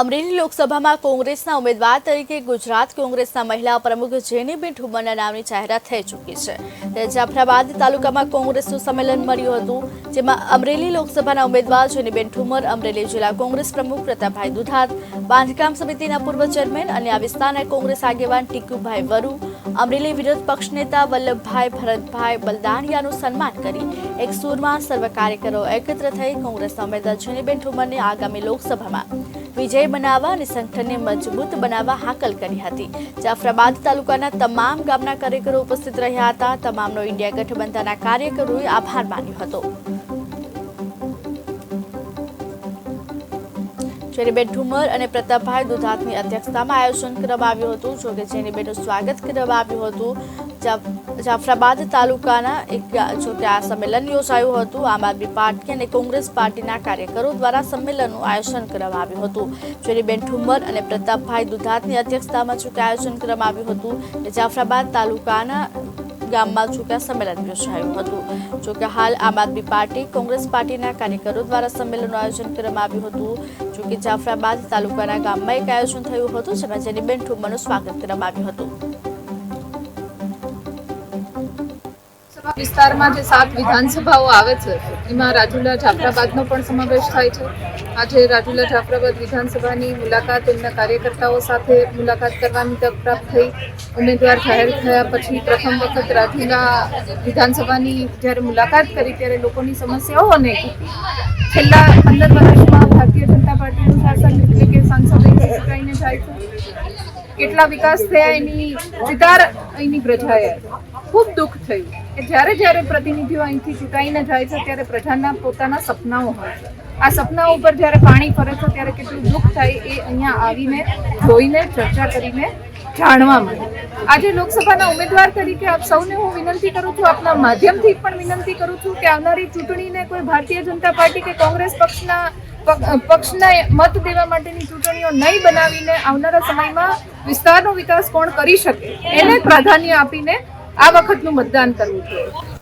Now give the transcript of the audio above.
અમરેલી લોકસભામાં કોંગ્રેસના ઉમેદવાર તરીકે ગુજરાત કોંગ્રેસના મહિલા પ્રમુખ જેનીબેન ઠુમ્મરના નામની જાહેરાત થઈ ચૂકી છે. જાફરાબાદ તાલુકામાં કોંગ્રેસનું સંમેલન મળ્યું હતું, જેમાં અમરેલી લોકસભાના ઉમેદવાર જેનીબેન ઠુમર અમરેલી જિલ્લા કોંગ્રેસ પ્રમુખ પ્રતાપભાઈ દુધાત, બાંધકામ સમિતિના પૂર્વ ચેરમેન અને આ વિસ્તારના કોંગ્રેસ આગેવાન ટીકુભાઈ વરુ અમરેલી વિરોધ પક્ષ નેતા વલ્લભભાઈ ભરતભાઈ બલદાણિયાનું સન્માન કરી એક સૂરમાં સર્વ કાર્યકરો એકત્ર થઈ કોંગ્રેસના ઉમેદવાર જુનીબેન ઠુમરને આગામી લોકસભામાં વિજય બનાવવા અને સંગઠનને મજબૂત બનાવવા હાકલ કરી હતી. જાફરાબાદ તાલુકાના તમામ ગામના કાર્યકરો ઉપસ્થિત રહ્યા હતા. તમામનો ઇન્ડિયા ગઠબંધનના કાર્યકરોએ આભાર માન્યો હતો. જેનીબેન ઠુમર અને પ્રતાપભાઈ દુધાતની અધ્યક્ષતામાં આયોજન કરવામાં આવ્યું હતું જોકે જેનીબેનનું સ્વાગત કરવામાં આવ્યું હતું જાફરાબાદ તાલુકાના એક જો કે આ સંમેલન યોજાયું હતું. આમ આદમી પાર્ટી અને કોંગ્રેસ પાર્ટીના કાર્યકરો દ્વારા સંમેલનનું આયોજન કરવામાં આવ્યું હતું જેનીબેન ઠુમર અને પ્રતાપભાઈ દુધાતની અધ્યક્ષતામાં જોકે આયોજન કરવામાં આવ્યું હતું. કે જાફરાબાદ તાલુકાના ગામમાં જોકે સંમેલન યોજાયું હતું. જોકે હાલ આમ આદમી પાર્ટી, કોંગ્રેસ પાર્ટીના કાર્યકરો દ્વારા સંમેલનનું આયોજન કરવામાં આવ્યું હતું. જોકે જાફરાબાદ તાલુકાના ગામમાં એક આયોજન થયું હતું, જેમાં જેનીબેન ઠુમરનું સ્વાગત કરવામાં આવ્યું હતું. વિસ્તારમાં જે સાત વિધાનસભાઓ આવે છે, એમાં રાજુલા જાફરાબાદનો પણ સમાવેશ થાય છે. આજે રાજુલા જાફરાબાદ વિધાનસભાની મુલાકાત એમના કાર્યકર્તાઓ સાથે મુલાકાત કરવાની તક પ્રાપ્ત થઈ. ઉમેદવાર જાહેર થયા પછી પ્રથમ વખત રાજુલા વિધાનસભાની જ્યારે મુલાકાત કરી ત્યારે લોકોની સમસ્યાઓ અને છેલ્લા પંદર વર્ષમાં ભારતીય જનતા પાર્ટીનું શાસન એટલે કે સાંસદ ચૂંટાઈને જાય છે. કેટલા વિકાસ થયા એની ચિતાર અહીંની પ્રજાએ. ખૂબ દુઃખ થયું કે જ્યારે જ્યારે પ્રતિનિધિઓ અહીંથી ચૂંટાઈને જાય છે, ત્યારે પ્રજાના પોતાના સપનાઓ હોય છે. આ સપનાઓ ઉપર જ્યારે પાણી ફરે છે, ત્યારે કેટલું દુઃખ થાય એ અહીંયા આવીને, જોઈને, ચર્ચા કરીને જાણવા મળે. આજે લોકસભાના ઉમેદવાર તરીકે આપ સૌને હું વિનંતી કરું છું, આપના માધ્યમથી પણ વિનંતી કરું છું કે આવનારી ચૂંટણીને કોઈ ભારતીય જનતા પાર્ટી કે કોંગ્રેસ પક્ષના, પક- પક્ષને મત દેવા માટેની ચૂંટણીઓ નહીં બનાવીને આવનારા સમયમાં વિસ્તારનો વિકાસ કોણ કરી શકે? એને પ્રાધાન્ય આપીને આ વખતનું મતદાન કરવું જોઈએ.